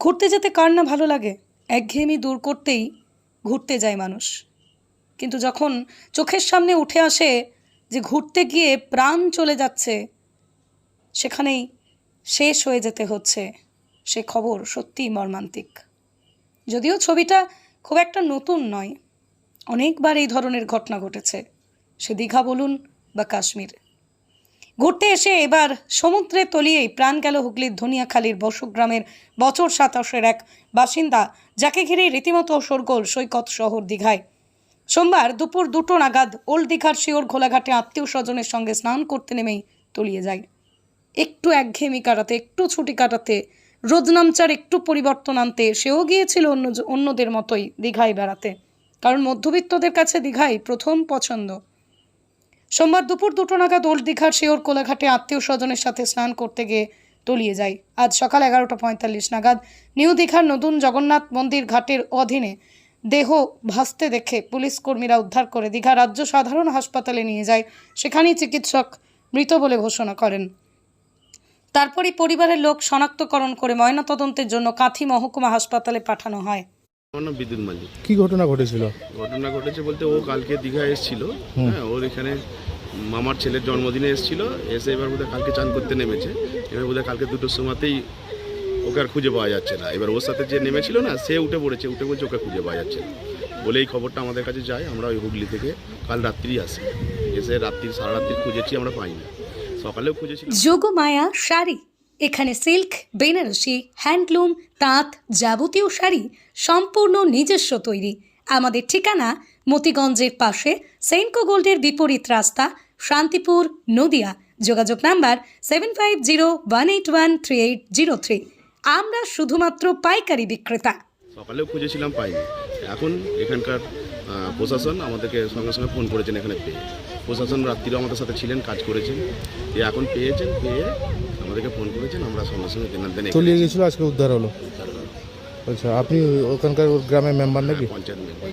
ঘুরতে যেতে কার না ভালো লাগে? একঘেয়েমি দূর করতেই ঘুরতে যায় মানুষ। কিন্তু যখন চোখের সামনে উঠে আসে যে ঘুরতে গিয়ে প্রাণ চলে যাচ্ছে, সেখানেই শেষ হয়ে যেতে হচ্ছে সে খবর সত্যিই মর্মান্তিক। যদিও ছবিটা খুব একটা নতুন নয়, অনেকবার এই ধরনের ঘটনা ঘটেছে। সে দীঘা বলুন বা কাশ্মীর। ঘুরতে এসে এবার সমুদ্রে তলিয়েই প্রাণ গেল হুগলির ধনিয়াখালীর বসগ্রামের বছর সাতাশের এক বাসিন্দা, যাকে ঘিরে রীতিমতো সরগোল সৈকত শহর দীঘায়। সোমবার দুপুর দুটো নাগাদ ওল্ড দীঘার শিওর ঘোলাঘাটে আত্মীয় স্বজনের সঙ্গে স্নান করতে নেমেই তলিয়ে যায়। একটু একঘেয়েমি কাটাতে, একটু ছুটি কাটাতে রোজনামচার একটু পরিবর্তন আনতে সেও গিয়েছিল অন্য অন্যদের মতোই দীঘায় বেড়াতে। কারণ মধ্যবিত্তদের কাছে দীঘাই প্রথম পছন্দ। সোমবার দুপুর দুটো নাগাদ ওল্ড দীঘার শিওর কোলাঘাটে আত্মীয় স্বজনের সাথে স্নান করতে গিয়ে তলিয়ে যায়। আজ সকাল এগারোটা পঁয়তাল্লিশ নাগাদ নিউ দীঘার নতুন জগন্নাথ মন্দির ঘাটের অধীনে দেহ ভাসতে দেখে পুলিশ কর্মীরা উদ্ধার করে দীঘা রাজ্য সাধারণ হাসপাতালে নিয়ে যায়। সেখানেই চিকিৎসক মৃত বলে ঘোষণা করেন। তারপরই পরিবারের লোক শনাক্তকরণ করে ময়নাতদন্তের জন্য কাঁথি মহকুমা হাসপাতালে পাঠানো হয়। আমার নাম বিদ্যুৎ মালিক। কি ঘটনা ঘটেছিল? ঘটনা ঘটেছে বলতে ও কালকে দীঘা এসেছিল হ্যাঁ ওর এখানে মামার ছেলের জন্মদিনে এসেছিল এসে এবার বোধহয় কালকে চান করতে নেমেছে। এবার বোধহয় কালকে দুটোর সময়তেই ওকে আর খুঁজে পাওয়া যাচ্ছে না। এবার ওর সাথে যে নেমেছিল না সে উঠে পড়েছে উঠে বলছে ওকে খুঁজে পাওয়া যাচ্ছে না। বলে এই খবরটা আমাদের কাছে যায় আমরা ওই হুগলি থেকে কাল রাত্রি আসি। এসে রাত্রি সারা রাত্রি খুঁজেছি আমরা পাই না সকালেও খুঁজেছিলাম। যোগমায়া শাড়ি। এখানে সিল্ক, বেনারসি, হ্যান্ডলুম, তাঁত, যাবতীয় শাড়ি সম্পূর্ণ নিজস্ব তৈরি। আমাদের ঠিকানা মতিগঞ্জের পাশে সেন্কো গোল্ডের বিপরীত রাস্তা, শান্তিপুর, নদিয়া। যোগাযোগ number seven five zero one eight one three eight zero three. আমরা শুধুমাত্র পাইকারি বিক্রেতা। সকালেও খুঁজেছিলাম, পাইনি। এখন এখানকার প্রশাসন আমাদেরকে সঙ্গে সঙ্গে ফোন করেছেন এখানে পেয়ে। প্রশাসন রাত্রিও আমাদের সাথে ছিলেন, কাজ করেছেন। এখন পেয়েছেন, পেয়ে আমাদেরকে ফোন করেছেন আমরা সঙ্গে সঙ্গে কেনার দেন তলিয়ে গেছিল আজকে উদ্ধার হলো আচ্ছা আপনি ওখানকার গ্রামের মেম্বার নাকি পঞ্চায়েত মেম্বার